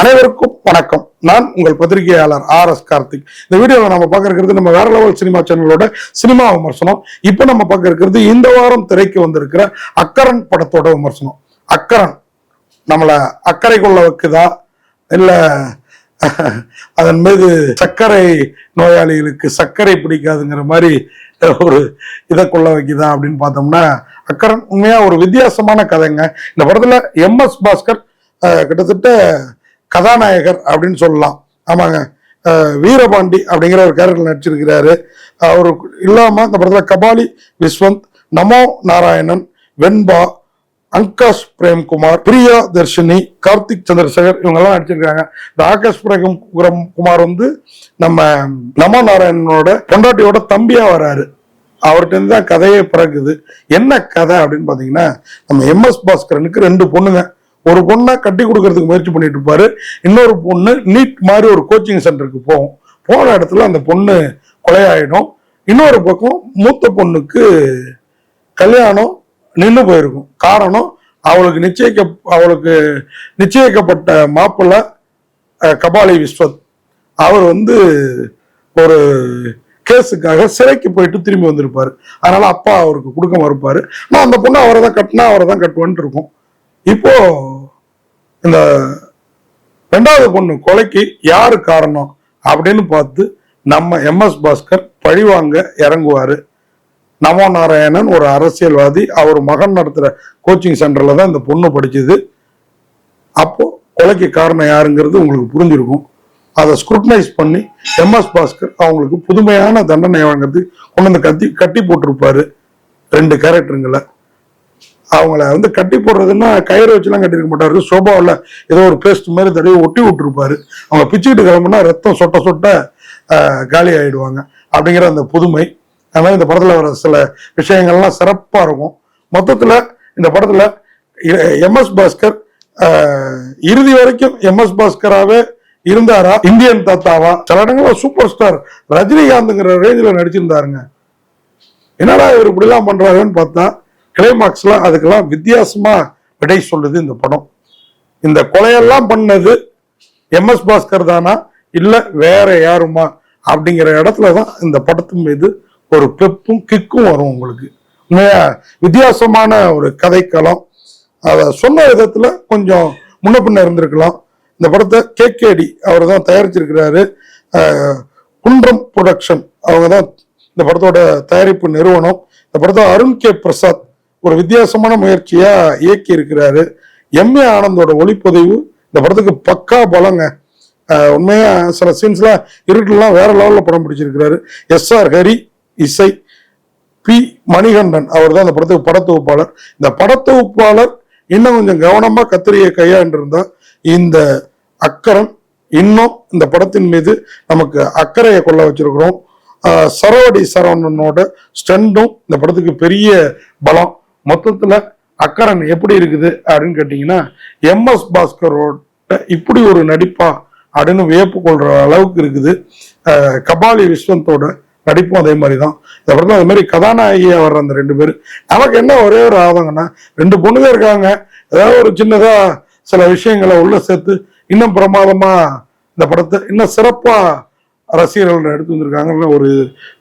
அனைவருக்கும் வணக்கம். நான் உங்கள் பத்திரிகையாளர் ஆர் எஸ் கார்த்திக். இந்த வீடியோவில் நம்ம பார்க்க இருக்கிறது நம்ம வேற லெவல் சினிமா சேனலோட சினிமா விமர்சனம். இப்போ நம்ம பார்க்க இருக்கிறது இந்த வாரம் திரைக்கு வந்திருக்கிற அக்கரன் படத்தோட விமர்சனம். அக்கரன் நம்மளை அக்கறை கொள்ள வைக்குதா? இல்லை அதன் மீது சர்க்கரை நோயாளிகளுக்கு சர்க்கரை பிடிக்காதுங்கிற மாதிரி ஒரு இதை கொள்ள வைக்குதா அப்படின்னு பார்த்தோம்னா அக்கரன் உண்மையாக ஒரு வித்தியாசமான கதைங்க. இந்த படத்துல எம் எஸ் பாஸ்கர் கிட்டத்தட்ட கதாநாயகர் அப்படின்னு சொல்லலாம். ஆமாங்க. வீரபாண்டி அப்படிங்கிற ஒரு கேரக்டர் நடிச்சிருக்கிறாரு. அவர் இல்லாம இந்த படத்துல கபாலி விஸ்வந்த் நமோ நாராயணன் வெண்பா அங்காஷ் பிரேம்குமார் பிரியா தர்ஷினி கார்த்திக் சந்திரசேகர் இவங்கெல்லாம் நடிச்சிருக்காங்க. இந்த ஆகாஷ் பிரேம் குமார் வந்து நம்ம நமோ நாராயணனோட பொண்டாட்டியோட தம்பியா வராரு. அவர்கிட்ட தான் கதையே பிறகுது. என்ன கதை அப்படின்னு பாத்தீங்கன்னா நம்ம எம்எஸ் பாஸ்கரனுக்கு ரெண்டு பொண்ணுங்க. ஒரு பொண்ணை கட்டி கொடுக்கறதுக்கு முயற்சி பண்ணிட்டு இருப்பாரு. இன்னொரு பொண்ணு நீட் மாதிரி ஒரு கோச்சிங் சென்டருக்கு போகும். போன இடத்துல அந்த பொண்ணு கொலையாயிடும். இன்னொரு பக்கம் மூத்த பொண்ணுக்கு கல்யாணம் நின்று போயிருக்கும். காரணம் அவளுக்கு நிச்சயிக்க அவளுக்கு நிச்சயிக்கப்பட்ட மாப்பிள்ளை கபாலி விஸ்வத். அவர் வந்து ஒரு கேஸுக்காக சிறைக்கு போயிட்டு திரும்பி வந்திருப்பாரு. அதனால அப்பா அவருக்கு கொடுக்க மறுப்பாரு. நான் அந்த பொண்ணு அவரை தான் கட்டினா அவரை தான் கட்டுவேன்ட்டு இருக்கும். இப்போ இந்த ரெண்டாவது பொண்ணு கொலைக்கு யாரு காரணம் அப்படின்னு பார்த்து நம்ம எம்எஸ் பாஸ்கர் பழிவாங்க இறங்குவாரு. நமோ நாராயணன் ஒரு அரசியல்வாதி அவர் மகன் நடத்துகிற கோச்சிங் சென்டரில் தான் இந்த பொண்ணு படிச்சது. அப்போ கொலைக்கு காரணம் யாருங்கிறது உங்களுக்கு புரிஞ்சிருக்கும். அதை ஸ்க்ரூட்டனைஸ் பண்ணி எம்எஸ் பாஸ்கர் அவங்களுக்கு புதுமையான தண்டனை வழங்குறதுக்கு கொண்டு வந்து கத்தி கட்டி போட்டிருப்பாரு. ரெண்டு கேரக்டருங்களை அவங்கள வந்து கட்டி போடுறதுன்னா கயிறு வச்சுலாம் கட்டியிருக்க மாட்டாரு. சோபாவில் ஏதோ ஒரு பேஸ்ட் மாதிரி தடவி ஒட்டி விட்டுருப்பாரு. அவங்க பிச்சுக்கிட்டு கிளம்புனா ரத்தம் சொட்ட சொட்ட காலி ஆகிடுவாங்க அப்படிங்கிற அந்த புதுமை. அதனால் இந்த படத்தில் வர சில விஷயங்கள்லாம் சிறப்பாக இருக்கும். மொத்தத்தில் இந்த படத்தில் எம்எஸ் பாஸ்கர் இறுதி வரைக்கும் எம்எஸ் பாஸ்கராகவே இருந்தாரா? இந்தியன் தாத்தாவா? சில இடங்கள்ல சூப்பர் ஸ்டார் ரஜினிகாந்துங்கிற ரேஞ்சில் நடிச்சிருந்தாருங்க. என்னடா இவர் இப்படிலாம் பண்ணுறாருன்னு பார்த்தா கிளைமாக்ஸ்ல அதுக்கெல்லாம் வித்தியாசமா விடை சொல்லுது இந்த படம். இந்த கொலையெல்லாம் பண்ணது எம்எஸ் பாஸ்கர் தானா? இல்ல வேற யாருமா? அப்படிங்கிற இடத்துல தான் இந்த படத்தின் மீது ஒரு பெப்பும் கிக்கும் வரும் உங்களுக்கு. உண்மையா? வித்தியாசமான ஒரு கதைக்களம். அதை சொன்ன விதத்துல கொஞ்சம் முன்ன பின்ன இருந்திருக்கலாம். இந்த படத்தை கேகேடி அவர் தான் தயாரிச்சிருக்கிறாரு குன்றம் ப்ரொடக்ஷன். அவங்க தான் இந்த படத்தோட தயாரிப்பு நிறுவனம். இந்த படத்தை அருண் கே பிரசாத் ஒரு வித்தியாசமான முயற்சியா இயக்கி இருக்கிறாரு. எம்ஏ ஆனந்தோட ஒளிப்பதிவு இந்த படத்துக்கு பக்கா பலங்க. உண்மையா சில சீன்ஸ்லாம் இருட்டுலாம் வேற லெவல்ல படம் பிடிச்சிருக்கிறாரு. எஸ் ஆர் ஹரி இசை பி மணிகண்டன் அவர் தான் இந்த படத்துக்கு படத்தொகுப்பாளர். இந்த படத்தொகுப்பாளர் இன்னும் கொஞ்சம் கவனமா கத்திரியை கையாண்டிருந்தா இந்த அக்கரம் இன்னும் இந்த படத்தின் மீது நமக்கு அக்கறையை கொள்ள வச்சிருக்கிறோம். சரவடி சரவணனோட ஸ்டண்டும் இந்த படத்துக்கு பெரிய பலம். மொத்தத்துல அக்கரன் எப்படி இருக்குது அப்படின்னு கேட்டீங்கன்னா எம்எஸ் பாஸ்கரோட இப்படி ஒரு நடிப்பா அப்படின்னு வியப்பு கொள்ற அளவுக்கு இருக்குது. கபாலி விஸ்வந்தோட நடிப்பும் அதே மாதிரி தான் இந்த படத்துல அது மாதிரி கதாநாயகியா வர்ற அந்த ரெண்டு பேர் நமக்கு என்ன ஒரே ஒரு ஆதங்கன்னா ரெண்டு பொண்ணுங்க இருக்காங்க. ஏதாவது ஒரு சின்னதா சில விஷயங்களை உள்ள சேர்த்து இன்னும் பிரமாதமா இந்த படத்தை இன்னும் சிறப்பா ரசிகர்கள் எடுத்து வந்திருக்காங்கன்னு ஒரு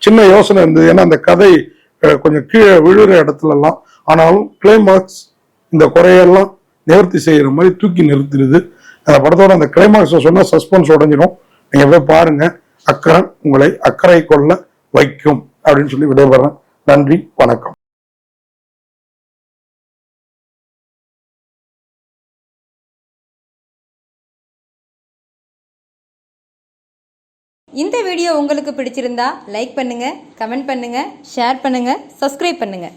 சின்ன யோசனை இருந்தது. ஏன்னா அந்த கதை கொஞ்சம் கீழே விழுற இடத்துலலாம் ஆனாலும் கிளைமாக்ஸ் இந்த குறையெல்லாம் நிவர்த்தி செய்கிற மாதிரி தூக்கி நிறுத்திடுது. அந்த படத்தோட அந்த கிளைமாக்ஸை சொன்னால் சஸ்பென்ஸ் உடஞ்சிடும் நீங்கள் போய் பாருங்க. அக்கரன் உங்களை அக்கறை கொள்ள வைக்கும் அப்படின்னு சொல்லி விடைபெறேன் நன்றி வணக்கம். இந்த வீடியோ உங்களுக்கு பிடிச்சிருந்தா லைக் பண்ணுங்க கமெண்ட் பண்ணுங்க ஷேர் பண்ணுங்க சப்ஸ்கிரைப் பண்ணுங்க.